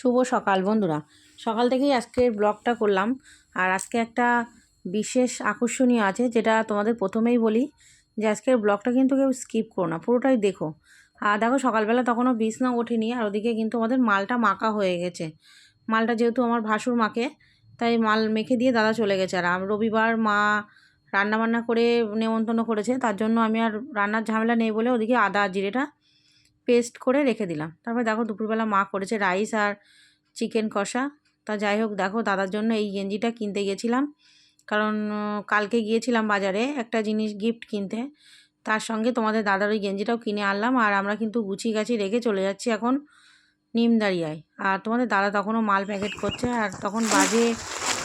শুভ সকাল বন্ধুরা। সকাল থেকেই আজকের ব্লগটা করলাম। আর আজকে একটা বিশেষ আকর্ষণীয় আছে, যেটা তোমাদের প্রথমেই বলি, যে আজকের ব্লগটা কিন্তু কেউ স্কিপ করো না, পুরোটাই দেখো। আর দেখো, সকালবেলা তখনও বিছনা ওঠেনি, আর ওদিকে কিন্তু আমাদের মালটা মাখা হয়ে গেছে। মালটা যেহেতু আমার ভাসুর মাকে তাই মাল মেখে দিয়ে দাদা চলে গেছে। আর রবিবার মা রান্নাবান্না করে নেমন্তন্ন করেছে, তার জন্য আমি আর রান্নার ঝামেলা নেই বলে ওদিকে আদা, জিরেটা পেস্ট করে রেখে দিলাম। তারপর দেখো দুপুরবেলা মা করেছে রাইস আর চিকেন কষা। তা যাই হোক দেখো দাদার জন্য এই গেঞ্জিটা কিনতে গিয়েছিলাম কারণ কালকে গিয়েছিলাম বাজারে একটা জিনিস গিফট কিনতে। তার সঙ্গে তোমাদের দাদার ওই গেঞ্জিটাও কিনে আনলাম আর আমরা কিন্তু গুছিয়ে গাছি রেখে চলে যাচ্ছি এখন নিমদারিয়ায়। আর তোমাদের দাদা তখনও মাল প্যাকেট করছে আর তখন বাজে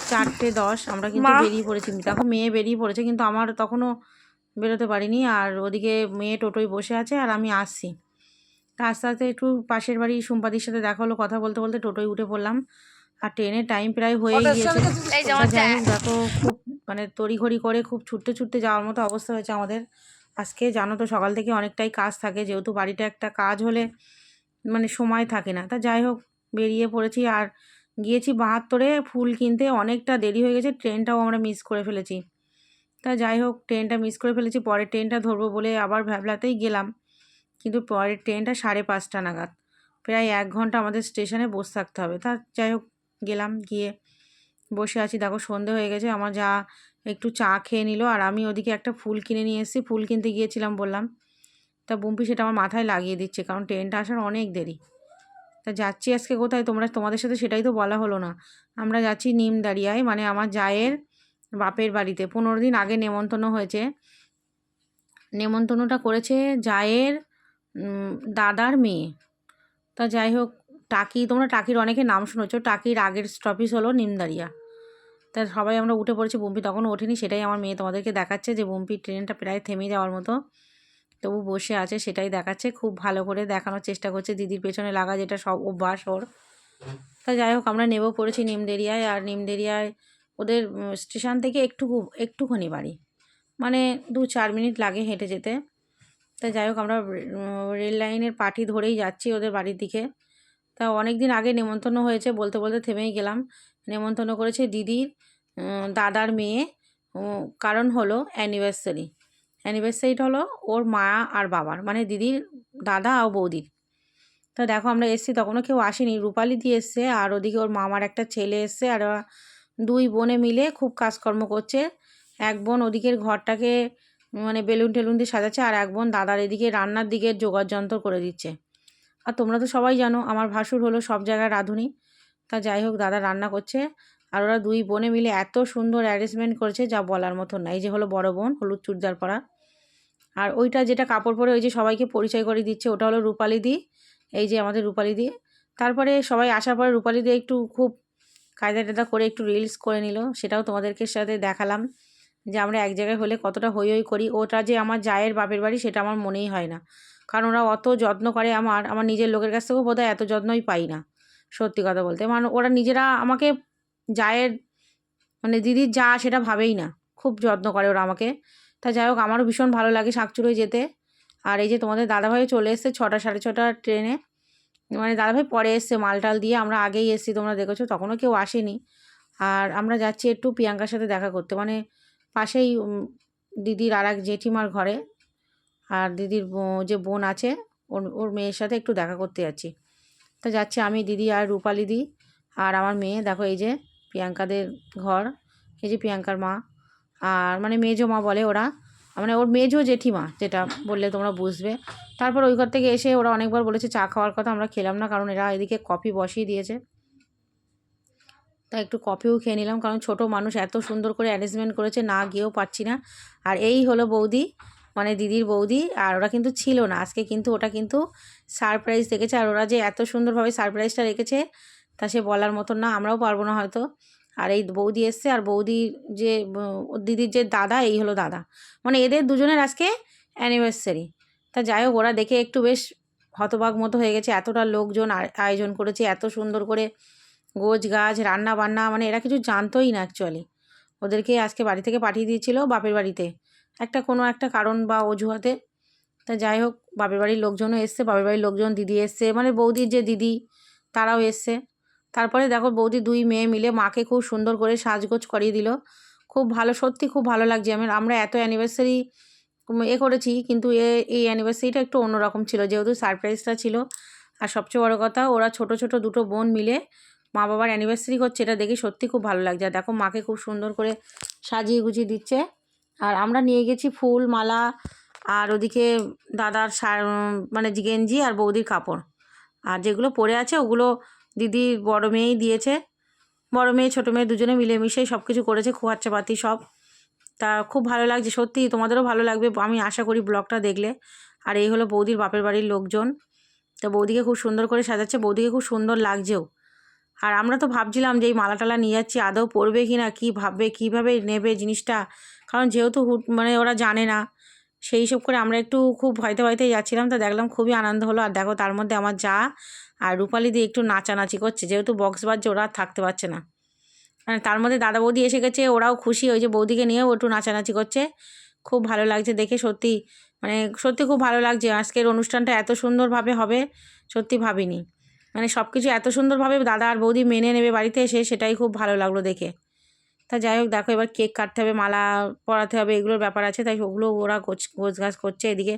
চারটে দশ। আমরা কিন্তু বেরিয়ে পড়েছি। দেখো মেয়ে বেরিয়ে পড়েছে কিন্তু আমার তখনও বেরোতে পারিনি। আর ওদিকে মেয়ে টোটোয় বসে আছে আর আমি আসছি। তা আস্তে আস্তে একটু পাশের বাড়ি সুম্পাদির সাথে দেখা হলো কথা বলতে বলতে টোটোয় উঠে পড়লাম। আর ট্রেনের টাইম প্রায় হয়ে গিয়েছে। হোক দেখো খুব মানে তড়িঘড়ি করে খুব ছুটতে ছুটতে যাওয়ার মতো অবস্থা হয়েছে আমাদের। আজকে জানো তো সকাল থেকে অনেকটাই কাজ থাকে যেহেতু বাড়িটা একটা কাজ হলে মানে সময় থাকে না। তা যাই হোক বেরিয়ে পড়েছি আর গিয়েছি বাহাত্তরে। ফুল কিনতে অনেকটা দেরি হয়ে গেছে ট্রেনটাও আমরা মিস করে ফেলেছি। তা যাই হোক ট্রেনটা মিস করে ফেলেছি পরের ট্রেনটা ধরবো বলে আবার ভ্যাবলাতেই গেলাম। কিন্তু পরের ট্রেনটা সাড়ে পাঁচটা নাগাদ। প্রায় এক ঘণ্টা আমাদের স্টেশনে বসে থাকতে হবে। তা যাই হোক, গেলাম, গিয়ে বসে আছি। দেখো, সন্ধে হয়ে গেছে। আমার যা একটু চা খেয়ে নিল আর আমি ওদিকে একটা ফুল কিনে নিয়ে এসেছি। ফুল কিনতে গিয়েছিলাম, বললাম, তা বুম্পি, সেটা আমার মাথায় লাগিয়ে দিচ্ছে, কারণ ট্রেনটা আসার অনেক দেরি। তা যাচ্ছি আজকে কোথায়? তোমরা, তোমাদের সাথে সেটাই তো বলা হলো না। আমরা যাচ্ছি নিমদারিয়ায় মানে আমার জায়ের বাপের বাড়িতে। পনেরো দিন আগে নেমন্তন্ন হয়েছে। নেমন্তন্নটা করেছে জায়ের দাদার মেয়ে। তা যাই হোক, টাকি, তোমরা টাকির অনেকে নাম শুনেছো। টাকির আগের স্টপিস হলো নিমদারিয়া। তা সবাই আমরা উঠে পড়েছি বুম্পি, তখনও ওঠেনি। সেটাই আমার মেয়ে তোমাদেরকে দেখাচ্ছে যে বুম্পির ট্রেনটা প্রায় থেমে যাওয়ার মতো। তবু বসে আছে, সেটাই দেখাচ্ছে। খুব ভালো করে দেখানোর চেষ্টা করছে দিদির পেছনে লাগা যেটা সব অভ্যাস ওর। তা যাই হোক, আমরা নেব পড়েছি নিমদেরিয়ায়। আর নিমদেরিয়ায় ওদের স্টেশন থেকে একটু একটুখানি বাড়ি। মানে দু চার মিনিট লাগে হেঁটে যেতে। তা যাই হোক, আমরা রেল লাইনের পাটি ধরেই যাচ্ছি ওদের বাড়ির দিকে। তা অনেক দিন আগে নেমন্তন্ন হয়েছে বলতে বলতে থেমেই গেলাম। নেমন্তন্ন করেছে দিদির দাদার মেয়ে। কারণ হলো অ্যানিভার্সারি অ্যানিভার্সারিটা হলো ওর মা আর বাবার মানে দিদির দাদা আর বৌদির। তা দেখো আমরা এসছি, তখনও কেউ আসেনি। রূপালি দিয়ে এসছে, আর ওদিকে ওর মামার একটা ছেলে এসছে, আর দুই বোনে মিলে খুব কাজকর্ম করছে। এক বোন ওদিকের ঘরটাকে মানে বেলুন টেলুন দিয়ে সাজাচ্ছে আর এক বোন দাদার এদিকে রান্নার দিকে জোগাড় যন্ত্র করে দিচ্ছে। আর তোমরা তো সবাই জানো আমার ভাসুর হলো সব জায়গায় রাঁধুনি। তা যাই হোক, দাদা রান্না করছে আর ওরা দুই বোনে মিলে এত সুন্দর অ্যারেঞ্জমেন্ট করেছে যা বলার মতো না। এই যে হলো বড় বোন, হলুদ চুড়দার পরা। আর ওইটা যেটা কাপড় পরে ওই যে সবাইকে পরিচয় করে দিচ্ছে, ওটা হলো রূপালি দি। এই যে আমাদের রূপালি দি। তারপরে সবাই আসার পরে রূপালি দি একটু খুব কায়দা টায়দা করে একটু রিলস করে নিল। সেটাও তোমাদেরকে সাথে দেখালাম। যে আমরা এক জায়গায় হলে কতটা হই হই করি, ওটা যে আমার জায়ের বাপের বাড়ি সেটা আমার মনেই হয় না। কারণ ওরা অত যত্ন করে আমার আমার নিজের লোকের কাছ থেকেও বোধহয় এত যত্নই পাই না, সত্যি কথা বলতে। মানে ওরা নিজেরা আমাকে জায়ের মানে দিদির যা সেটা ভাবেই না, খুব যত্ন করে ওরা আমাকে। তা যাই হোক, আমারও ভীষণ ভালো লাগে শাকচুড়োয় যেতে। আর এই যে তোমাদের দাদাভাই চলে এসছে ছটা, সাড়ে ছটা ট্রেনে। মানে দাদাভাই পরে এসছে মালটাল দিয়ে, আমরা আগেই এসছি, তোমরা দেখেছ, তখনও কেউ আসেনি। আর আমরা যাচ্ছি একটু প্রিয়াঙ্কার সাথে দেখা করতে। মানে পাশেই দিদির আর এক জেঠিমার ঘরে। আর দিদির যে বোন আছে, ওর ওর মেয়ের সাথে একটু দেখা করতে যাচ্ছি। তো যাচ্ছি আমি, দিদি আর রূপালি দি আর আমার মেয়ে। দেখো, এই যে প্রিয়াঙ্কাদের ঘর, এই যে প্রিয়াঙ্কার মা। আর মানে মেজো মা বলে ওরা। মানে ওর মেজো জেঠিমা, যেটা বললে তোমরা বুঝবে। তারপর ওই ঘর থেকে এসে ওরা অনেকবার বলেছে, চা খাওয়ার কথা আমরা খেলাম না, কারণ এরা এদিকে কফি বসিয়ে দিয়েছে। তাই একটু কফিও খেয়ে নিলাম। কারণ ছোট মানুষ এত সুন্দর করে অ্যারেঞ্জমেন্ট করেছে, না গিয়েও পারছি না। আর এই হলো বৌদি মানে দিদির বৌদি। আর ওরা কিন্তু ছিল না। আজকে কিন্তু ওটা কিন্তু সারপ্রাইজ দেখেছে। আর ওরা যে এত সুন্দরভাবে সারপ্রাইজটা রেখেছে, তা সে বলার মতন না। আমরাও পারব না হয়তো। আর এই বৌদি এসছে। আর বৌদির যে দিদির যে দাদা, এই হলো দাদা। মানে এদের দুজনের আজকে অ্যানিভার্সারি তা যাই হোক, ওরা দেখে একটু বেশ হতবাক মতো হয়ে গেছে। এতটা লোকজন আয়োজন করেছে, এত সুন্দর করে গোছ গাছ রান্না বান্না মানে এরা কিছু জানতোই না অ্যাকচুয়ালি ওদেরকে আজকে বাড়ি থেকে পাঠিয়ে দিয়েছিল বাপের বাড়িতে। একটা কোনো একটা কারণ বা অজুহাতে। তা যাই হোক, বাপের বাড়ির লোকজনও এসছে, বাপের বাড়ির লোকজন, দিদি এসছে মানে বৌদির যে দিদি, তারাও এসছে। তারপরে দেখো বৌদি দুই মেয়ে মিলে মাকে খুব সুন্দর করে সাজগোজ করিয়ে দিল। খুব ভালো, সত্যি খুব ভালো লাগছে। আমি, আমরা এত অ্যানিভার্সারি এ করেছি, কিন্তু এ, এই অ্যানিভার্সারিটা একটু অন্যরকম ছিল, যেহেতু সারপ্রাইজটা ছিল। আর সবচেয়ে বড় কথা, ওরা ছোট ছোট দুটো বোন মিলে মা বাবার অ্যানিভার্সারি করছে এটা দেখে সত্যি খুব ভালো লাগছে। আর দেখো, মাকে খুব সুন্দর করে সাজিয়ে গুছিয়ে দিচ্ছে। আর আমরা নিয়ে গেছি ফুল, মালা, আর ওদিকে দাদার মানে গেঞ্জি আর বৌদির কাপড়। আর যেগুলো পরে আছে, ওগুলো দিদি বড় মেয়েই দিয়েছে। বড় মেয়ে, ছোটো মেয়ে দুজনে মিলেমিশেই সব কিছু করেছে খোয়াচ্চা পাতি সব। তা খুব ভালো লাগছে, সত্যি তোমাদেরও ভালো লাগবে, আমি আশা করি ব্লগটা দেখলে। আর এই হলো বৌদির বাপের বাড়ির লোকজন। তো বৌদিকে খুব সুন্দর করে সাজাচ্ছে, বৌদিকে খুব সুন্দর লাগছেও। আর আমরা তো ভাবছিলাম যে এই মালা টালা নিয়ে যাচ্ছি, আদৌ পরবে কি না কী ভাববে, কীভাবে নেবে জিনিসটা? কারণ যেহেতু হুট মানে ওরা জানে না, সেই সব করে আমরা একটু খুব ভয়তে ভয়তে যাচ্ছিলাম, তো দেখলাম খুবই আনন্দ হলো। আর দেখো, তার মধ্যে আমার যা, আর রূপালি দিয়ে একটু নাচানাচি করছে, যেহেতু বক্স বাজছে, ওরা থাকতে পারছে না। মানে তার মধ্যে দাদা বৌদি এসে গেছে, ওরাও খুশি হয়েছে বৌদিকে নিয়েও একটু নাচানাচি করছে। খুব ভালো লাগছে দেখে, সত্যি মানে সত্যি খুব ভালো লাগছে। আজকের অনুষ্ঠানটা এত সুন্দরভাবে হবে, সত্যি ভাবিনি। মানে সব কিছু এত সুন্দরভাবে দাদা আর বৌদি মেনে নেবে বাড়িতে এসে সেটাই খুব ভালো লাগল দেখে। তা যাই হোক, দেখো এবার কেক কাটতে হবে, মালা পরাতে হবে, এগুলোর ব্যাপার আছে, তাই ওগুলো ওরা গোছ গোছ করছে এদিকে।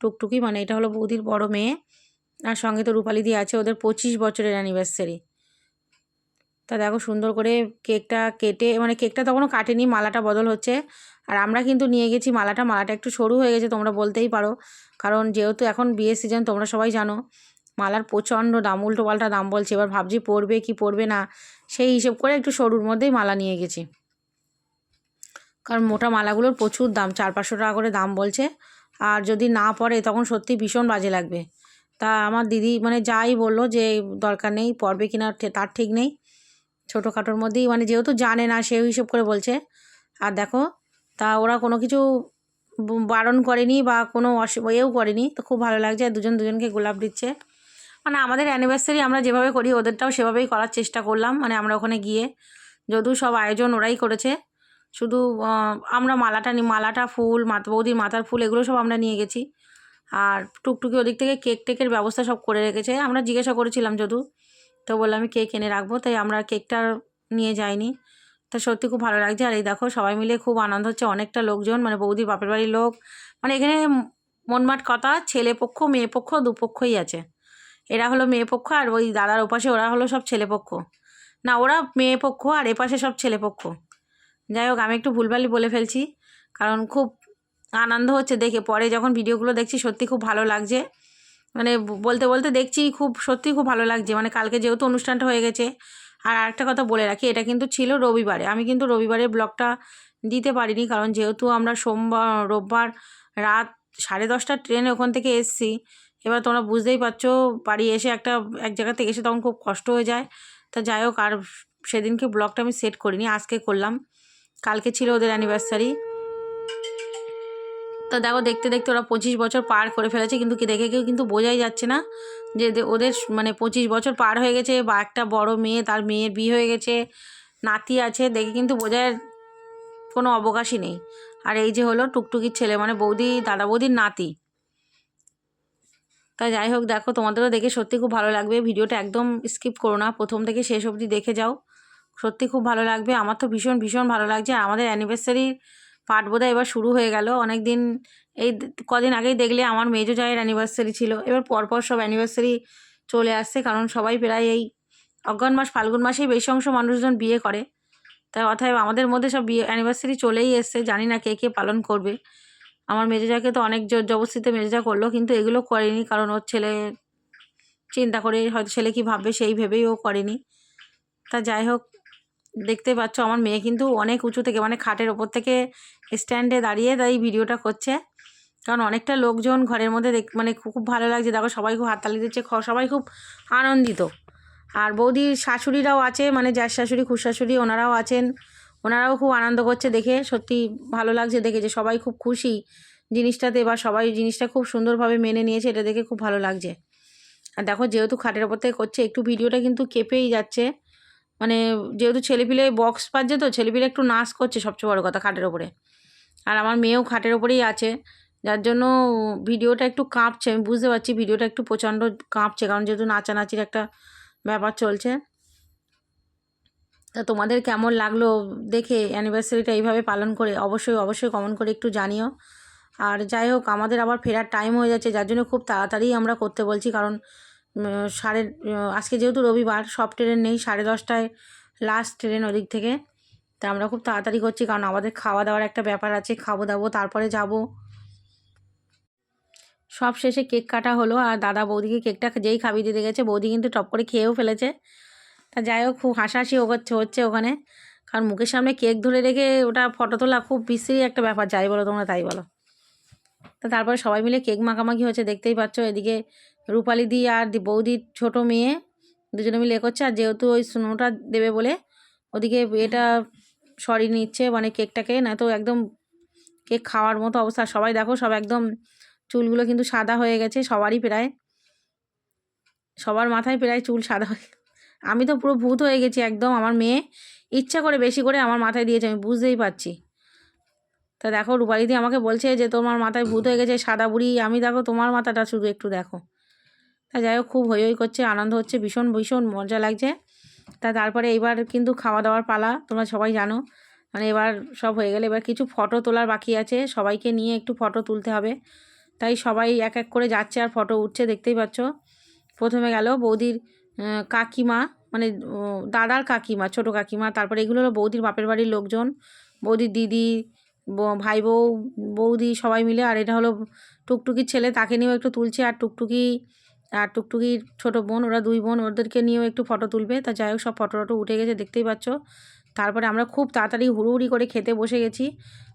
টুকটুকি মানে এটা হলো বৌদির বড় মেয়ে, আর সঙ্গে তো রূপালি দিয়ে আছে, ওদের পঁচিশ বছরের অ্যানিভার্সারি তা দেখো সুন্দর করে কেকটা কেটে মানে কেকটা তখনও কাটেনি, মালাটা বদল হচ্ছে। আর আমরা কিন্তু নিয়ে গেছি মালাটা মালাটা একটু সরু হয়ে গেছে, তোমরা বলতেই পারো। কারণ যেহেতু এখন বিয়ের সিজন তোমরা সবাই জানো। মালার প্রচণ্ড দাম উল্টো পাল্টা দাম বলছে, এবার ভাবছি পড়বে কি পড়বে না, সেই হিসেব করে একটু সরুর মধ্যেই মালা নিয়ে গেছি। কারণ মোটা মালাগুলোর প্রচুর দাম, চার পাঁচশো টাকা করে দাম বলছে, আর যদি না পড়ে তখন সত্যি ভীষণ বাজে লাগবে। তা আমার দিদি মানে যাই বলল যে দরকার নেই পড়বে কিনা তার ঠিক নেই। ছোটোখাটোর মধ্যেই মানে যেহেতু জানে না, সেও হিসেব করে বলছে। আর দেখো, তা ওরা কোনো কিছু বারণ করেনি বা কোনো অসু, এও করেনি, তো খুব ভালো লাগছে আর দুজন দুজনকে গোলাপ দিচ্ছে। মানে আমাদের অ্যানিভার্সারি আমরা যেভাবে করি, ওদেরটাও সেভাবেই করার চেষ্টা করলাম। মানে আমরা ওখানে গিয়ে যদিও সব আয়োজন ওরাই করেছে, শুধু আমরা মালাটা মালাটা ফুল মাতা বৌদির মাথার ফুল, এগুলো সব আমরা নিয়ে গেছি। আর টুকটুকি ওদিক থেকে কেক টেকের ব্যবস্থা সব করে রেখেছে। আমরা জিজ্ঞাসা করেছিলাম যদু, তো বললাম আমি কেক এনে রাখব। তাই আমরা কেকটা নিয়ে যাইনি। তা সত্যি খুব ভালো লাগছে। আর এই দেখো, সবাই মিলে খুব আনন্দ হচ্ছে। অনেকটা লোকজন মানে বৌদির বাপের বাড়ির লোক। মানে এখানে মনমাট কথা, ছেলে পক্ষ, মেয়ে পক্ষ, দুপক্ষই আছে। এরা হলো মেয়ে পক্ষ আর ওই দাদার ওপাশে ওরা হলো সব ছেলে পক্ষ। না, ওরা মেয়ে পক্ষ আর এপাশে সব ছেলে পক্ষ। যাই হোক, আমি একটু ভুলভালি বলে ফেলছি, কারণ খুব আনন্দ হচ্ছে দেখে। পরে যখন ভিডিওগুলো দেখছি, সত্যি খুব ভালো লাগছে। মানে বলতে বলতে দেখছি খুব, সত্যি খুব ভালো লাগছে। মানে কালকে যেহেতু অনুষ্ঠানটা হয়ে গেছে, আর আরেকটা কথা বলে রাখি, এটা কিন্তু ছিল রবিবারে। আমি কিন্তু রবিবারে ব্লগটা দিতে পারিনি, কারণ যেহেতু আমরা সোমবার, রোববার রাত সাড়ে দশটার ট্রেনে ওখান থেকে এসছি এবার তোমরা বুঝতেই পারছ, বাড়ি এসে একটা, এক জায়গা থেকে এসে তখন খুব কষ্ট হয়ে যায়। তা যাই হোক, আর সেদিনকে ব্লগটা আমি সেট করিনি, আজকে করলাম। কালকে ছিল ওদের অ্যানিভার্সারি তো দেখো, দেখতে দেখতে ওরা পঁচিশ বছর পার করে ফেলেছে, কিন্তু কি দেখে কেউ কিন্তু বোঝাই যাচ্ছে না যে ওদের মানে পঁচিশ বছর পার হয়ে গেছে, বা একটা বড় মেয়ে, তার মেয়ের বিয়ে হয়ে গেছে, নাতি আছে, দেখে কিন্তু বোঝার কোনো অবকাশই নেই। আর এই যে হলো টুকটুকির ছেলে মানে বৌদি, দাদা বৌদির নাতি। তা যাই হোক, দেখো তোমাদেরও দেখে সত্যি খুব ভালো লাগবে। ভিডিওটা একদম স্কিপ করো না, প্রথম থেকে শেষ অবধি দেখে যাও। সত্যি খুব ভালো লাগবে। আমার তো ভীষণ ভীষণ ভালো লাগছে। আর আমাদের অ্যানিভার্সারির পাঠ বোধহয় এবার শুরু হয়ে গেল। অনেক দিন এই কদিন আগেই দেখলে আমার মেজো জায়ের অ্যানিভার্সারি ছিল। এবার পরপর সব অ্যানিভার্সারি চলে আসছে, কারণ সবাই প্রায় এই অজ্ঞান মাস, ফাল্গুন মাসেই বেশি অংশ মানুষজন বিয়ে করে। তাই অতএব আমাদের মধ্যে সব বিয়ে অ্যানিভার্সারি চলেই এসছে। জানি না কে কে পালন করবে। আমার মেজোজাকে তো অনেক জোর জবস্তিতে মেজোজা করল, কিন্তু এগুলো করেনি কারণ ওর ছেলে চিন্তা করে হয়তো ছেলে কী ভাববে সেই ভেবেই ও করেনি। তা যাই হোক, দেখতে পাচ্ছ আমার মেয়ে কিন্তু অনেক উঁচু থেকে মানে খাটের ওপর থেকে স্ট্যান্ডে দাঁড়িয়ে তাই ভিডিওটা করছে। কারণ অনেকটা লোকজন ঘরের মধ্যে দেখ মানে খুব ভালো লাগছে। দেখো সবাই খুব হাততালি দিচ্ছে সবাই খুব আনন্দিত। আর বৌদির শাশুড়িরাও আছে মানে যার শাশুড়ি খুশ শাশুড়ি ওনারাও আছেন। ওনারাও খুব আনন্দ করছে দেখে, সত্যি ভালো লাগছে দেখে যে সবাই খুব খুশি জিনিসটাতে বা সবাই জিনিসটা খুব সুন্দরভাবে মেনে নিয়েছে, এটা দেখে খুব ভালো লাগছে। আর দেখো যেহেতু খাটের ওপর থেকে করছে, একটু ভিডিওটা কিন্তু কেঁপেই যাচ্ছে। মানে যেহেতু ছেলেপিলে বক্স পাচ্ছে তো, ছেলেপিলে একটু নাচ করছে সবচেয়ে বড়ো কথা খাটের ওপরে। আর আমার মেয়েও খাটের ওপরেই আছে, যার জন্য ভিডিওটা একটু কাঁপছে, আমি বুঝতে পারছি ভিডিওটা একটু প্রচণ্ড কাঁপছে, কারণ যেহেতু নাচানাচির একটা ব্যাপার চলছে। তা তোমাদের কেমন লাগল দেখে অ্যানিভার্সারিটা এইভাবে পালন করে অবশ্যই অবশ্যই কমেন্ট করে একটু জানিও। আর যাই হোক, আমাদের আবার ফেরার টাইম হয়ে যাচ্ছে, যার জন্য খুব তাড়াতাড়ি আমরা করতে বলছি, কারণ সাড়ে আজকে যেহেতু রবিবার, সব ট্রেন নেই, সাড়ে দশটায় লাস্ট ট্রেন ওদিক থেকে। তা আমরা খুব তাড়াতাড়ি করছি, কারণ আমাদের খাওয়া দাওয়ার একটা ব্যাপার আছে, খাব দাবো, তারপরে যাব। সব শেষে কেক কাটা হলো, আর দাদা বৌদিকে কেকটা যেই খাবি দিতে গেছে, বৌদি কিন্তু টপ করে খেয়েও ফেলেছে। তা যাই হোক, খুব হাসাহাসি হচ্ছে হচ্ছে ওখানে। কারণ মুখের সামনে কেক ধরে রেখে ওটা ফটো তোলা খুব বিশ্রী একটা ব্যাপার, যাই বলো তোমরা তাই বলো। তা তারপরে সবাই মিলে কেক মাখামাখি হচ্ছে, দেখতেই পাচ্ছ এদিকে রূপালি দি আর বৌদির ছোট মেয়ে দুজনে মিলে করছে। আর যেহেতু ওই স্নোটা দেবে বলে, ওদিকে এটা সরি নিচ্ছে মানে কেকটাকে, না তো একদম কেক খাওয়ার মতো অবস্থা। সবাই দেখো, সব একদম চুলগুলো কিন্তু সাদা হয়ে গেছে, সবারই প্রায়, সবার মাথায় প্রায় চুল সাদা হয়ে আমি তো পুরো ভূত হয়ে গেছি একদম, আমার মেয়ে ইচ্ছা করে বেশি করে আমার মাথায় দিয়েছে, আমি বুঝতেই পারছি। তা দেখো, রূপালিদি আমাকে বলছে যে তোমার মাথায় ভূত হয়ে গেছে, সাদা বুড়ি, আমি দেখো তোমার মাথাটা শুধু একটু দেখো। তা যাই হোক, খুব হই হই করছে, আনন্দ হচ্ছে, ভীষণ ভীষণ মজা লাগছে। তা তারপরে এইবার কিন্তু খাওয়া দাওয়ার পালা, তোমরা সবাই জানো। মানে এবার সব হয়ে গেলে, এবার কিছু ফটো তোলার বাকি আছে, সবাইকে নিয়ে একটু ফটো তুলতে হবে। তাই সবাই এক এক করে যাচ্ছে আর ফটো উঠছে, দেখতেই পাচ্ছ। প্রথমে গেল বৌদির কাকিমা মানে দাদার কাকিমা, ছোট কাকিমা, তারপরে এগুলো হলো বৌদির বাপের বাড়ির লোকজন বৌদির দিদি ভাই বউ বৌদি সবাই মিলে, আর এটা হলো টুকটুকির ছেলে, তাকে নিয়েও একটু তুলছে, আর টুকটুকি, আর টুকটুকির ছোট বোন, ওরা দুই বোন, ওদেরকে নিয়েও একটু ফটো তুলবে। তা যাই হোক, সব ফটো টটো উঠে গেছে, দেখতেই পাচ্ছ। তারপরে আমরা খুব তাড়াতাড়ি হুড়ুহুড়ি করে খেতে বসে গেছি,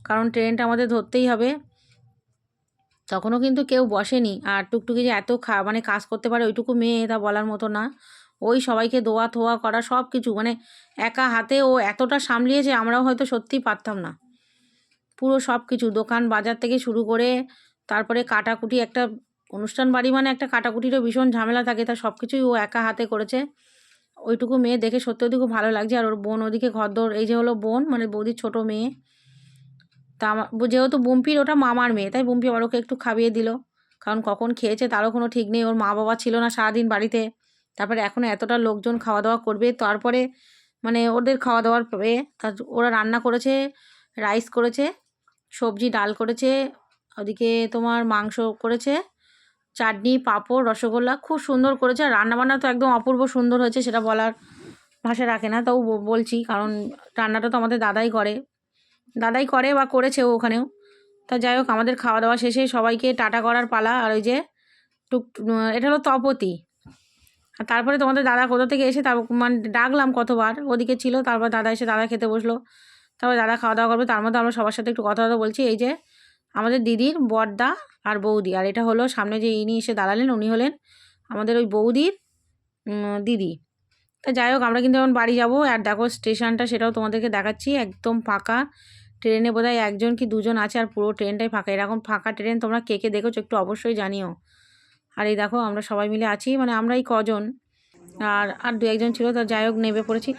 কারণ ট্রেনটা আমাদের ধরতেই হবে। তখনও কিন্তু কেউ বসেনি। আর টুকটুকি যে এত খা মানে কাজ করতে পারে ওইটুকু মেয়ে তা বলার মতো না। ওই সবাইকে দোয়া থোয়া করা সব কিছু মানে একা হাতে ও এতটা সামলিয়েছে আমরাও হয়তো সত্যিই পারতাম না। পুরো সব কিছু দোকান বাজার থেকে শুরু করে তারপরে কাটাকুটি একটা অনুষ্ঠান বাড়ি মানে একটা কাটাকুটিরও ভীষণ ঝামেলা থাকে, তা সব কিছুই ও একা হাতে করেছে। ওইটুকু মেয়ে দেখে সত্যি সত্যি খুব ভালো লাগছে। আর ওর বোন ওদিকে ঘরদোর, এই যে হলো বোন মানে বৌদির ছোট মেয়ে। তা আমার যেহেতু বুম্পির ওটা মামার মেয়ে, তাই বুম্পি আবার ওকে একটু খাইয়ে দিল। কারণ কখন খেয়েছে তারও কোনো ঠিক নেই, ওর মা বাবা ছিল না সারাদিন বাড়িতে। তারপরে এখন এতটা লোকজন খাওয়া দাওয়া করবে, তারপরে মানে ওদের খাওয়া দাওয়ার পেয়ে তা ওরা রান্না করেছে, রাইস করেছে, সবজি, ডাল করেছে, ওদিকে তোমার মাংস করেছে, চাটনি, পাঁপড়, রসগোল্লা খুব সুন্দর করেছে। রান্নাবান্না তো একদম অপূর্ব সুন্দর হয়েছে, সেটা বলার ভাষা রাখে না তাও বলছি, কারণ রান্নাটা তো আমাদের দাদাই করে। দাদাই করে বা করেছে ওখানেও। তা যাই হোক, আমাদের খাওয়া দাওয়া শেষে সবাইকে টাটা করার পালা আর ওই যে টুক এটা হলো তপতি। আর তারপরে তোমাদের দাদা কোথা থেকে এসে তার মানে ডাকলাম কতবার, ওদিকে ছিল, তারপর দাদা এসে দাদা খেতে বসল। তারপর দাদা খাওয়া দাওয়া করবে, তার মধ্যে আমরা সবার সাথে একটু কথা কথা বলছি। এই যে আমাদের দিদির বড়দা আর বৌদি, আর এটা হলো সামনে যে ইনি এসে দাঁড়ালেন, উনি হলেন আমাদের ওই বৌদির দিদি। তা যাই হোক, আমরা কিন্তু এখন বাড়ি যাব, আর দেখো স্টেশনটা সেটাও তোমাদেরকে দেখাচ্ছি, একদম ফাঁকা। ট্রেনে বোধহয় একজন কি দুজন আছে আর পুরো ট্রেনটাই ফাঁকা। এরকম ফাঁকা ট্রেন তোমরা কে কে দেখেছ একটু অবশ্যই জানিও। আর এই দেখো, আমরা সবাই মিলে আছি মানে আমরাই কজন। আর আর দু একজন ছিল তার যাই হোক নেবে পড়েছি।